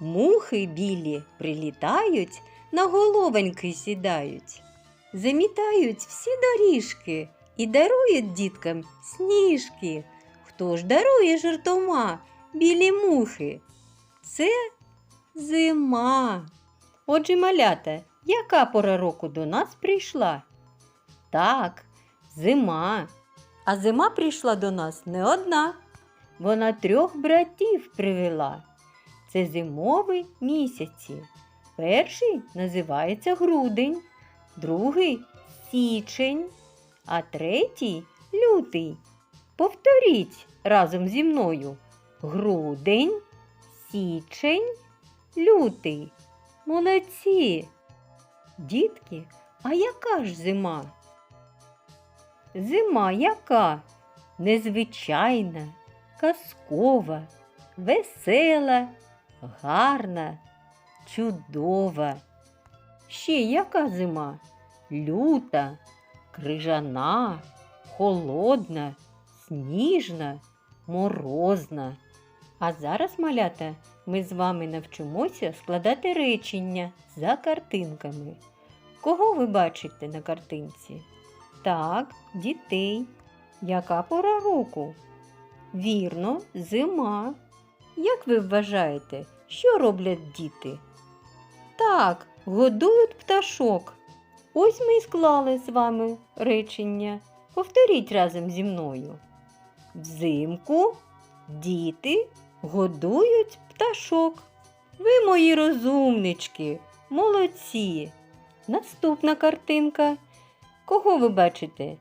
Мухи білі прилітають, на головоньки сідають, замітають всі доріжки і дарують діткам сніжки. Хто ж дарує жартома білі мухи? Це зима. Отже, малята, яка пора року до нас прийшла? Так, зима. А зима прийшла до нас не одна. Вона трьох братів привела. Це зимові місяці. Перший називається грудень, другий січень, а третій лютий. Повторіть разом зі мною. Грудень, січень, лютий. Молодці. Дітки, а яка ж зима? Зима яка? Незвичайна, казкова, весела, гарна, чудова. Ще яка зима? Люта, крижана, холодна, сніжна, морозна. А зараз, малята, ми з вами навчимося складати речення за картинками. Кого ви бачите на картинці? Так, дітей. Яка пора року? Вірно, зима. Як ви вважаєте, що роблять діти? Так, годують пташок. Ось ми і склали з вами речення. Повторіть разом зі мною. Взимку діти годують пташок. Ви мої розумнички, молодці. Наступна картинка. Кого ви бачите?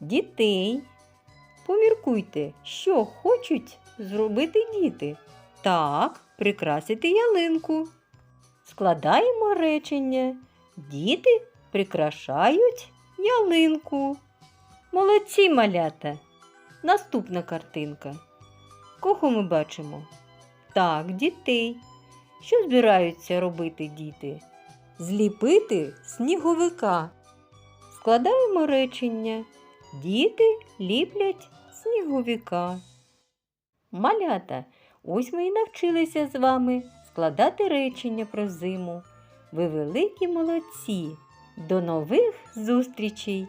Дітей. Поміркуйте, що хочуть зробити діти. Так, прикрасити ялинку. Складаємо речення. Діти прикрашають ялинку. Молодці малята. Наступна картинка. Кого ми бачимо? Так, дітей. Що збираються робити діти? Зліпити сніговика. Складаємо речення. Діти ліплять сніговика. Малята, ось ми і навчилися з вами складати речення про зиму. Ви великі молодці. До нових зустрічей!